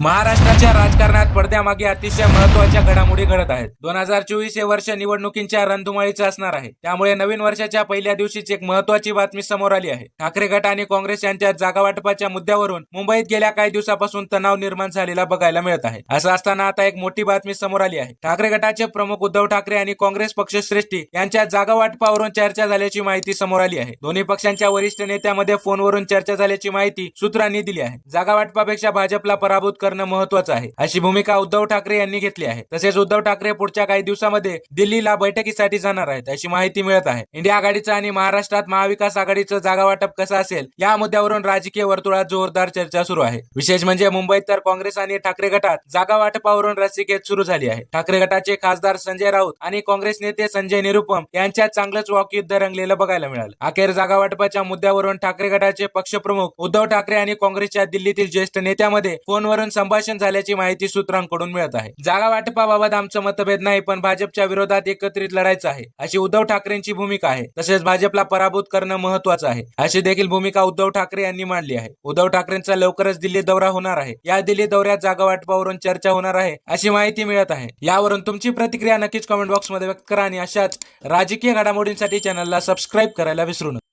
महाराष्ट्राच्या राजकारणात पडद्यामागे अतिशय महत्त्वाच्या घडामोडी घडत आहेत. दोन हजार चोवीस हे वर्ष निवडणुकींच्या रणधुमाळीचं असणार आहे. त्यामुळे नवीन वर्षाच्या पहिल्या दिवशीच एक महत्वाची बातमी समोर आली आहे. ठाकरे गट आणि काँग्रेस यांच्या जागावाटपाच्या मुद्द्यावरून मुंबईत गेल्या काही दिवसापासून तणाव निर्माण झालेला बघायला मिळत आहे. असं असताना आता एक मोठी बातमी समोर आली आहे. ठाकरे गटाचे प्रमुख उद्धव ठाकरे आणि काँग्रेस पक्षश्रेष्ठी यांच्या जागावाटपावरून चर्चा झाल्याची माहिती समोर आली आहे. दोन्ही पक्षांच्या वरिष्ठ नेत्यामध्ये फोनवरून चर्चा झाल्याची माहिती सूत्रांनी दिली आहे. जागावाटपापेक्षा भाजपला पराभूत करणं महत्वाचं आहे. अशी भूमिका उद्धव ठाकरे यांनी घेतली आहे. तसेच उद्धव ठाकरे पुढच्या काही दिवसामध्ये दिल्लीला बैठकीसाठी जाणार आहेत अशी माहिती मिळत आहे. इंडिया आघाडीचं आणि महाराष्ट्रात महाविकास आघाडीचं जागा वाटप कसं असेल या मुद्द्यावरून राजकीय वर्तुळात जोरदार चर्चा सुरू आहे. विशेष म्हणजे मुंबईत तर काँग्रेस आणि ठाकरे गटात जागा वाटपावरून रस्सीखेच सुरू झाली आहे. ठाकरे गटाचे खासदार संजय राऊत आणि काँग्रेस नेते संजय निरुपम यांच्यात चांगलंच वाकयुद्ध रंगलेलं बघायला मिळालं. अखेर जागा वाटपाच्या मुद्द्यावरून ठाकरे गटाचे पक्षप्रमुख उद्धव ठाकरे आणि काँग्रेसच्या दिल्लीतील ज्येष्ठ नेत्यामध्ये फोनवरून संभाषण झाल्याची माहिती सूत्रांकडून मिळत आहे. जागा वाटपाबाबत आमचं मतभेद नाही पण भाजपच्या विरोधात एकत्रित लढायचं आहे अशी उद्धव ठाकरेंची भूमिका आहे तसेच भाजपला पराभूत करणं महत्वाचं आहे अशी देखील भूमिका उद्धव ठाकरे यांनी मांडली आहे. उद्धव ठाकरेंचा लवकरच दिल्ली दौरा होणार आहे. या दिल्ली दौऱ्यात जागा वाटपावरून चर्चा होणार आहे अशी माहिती मिळत आहे. यावरून तुमची प्रतिक्रिया नक्कीच कमेंट बॉक्समध्ये व्यक्त करा आणि अशाच राजकीय घडामोडींसाठी चॅनलला सबस्क्राईब करायला विसरू नका.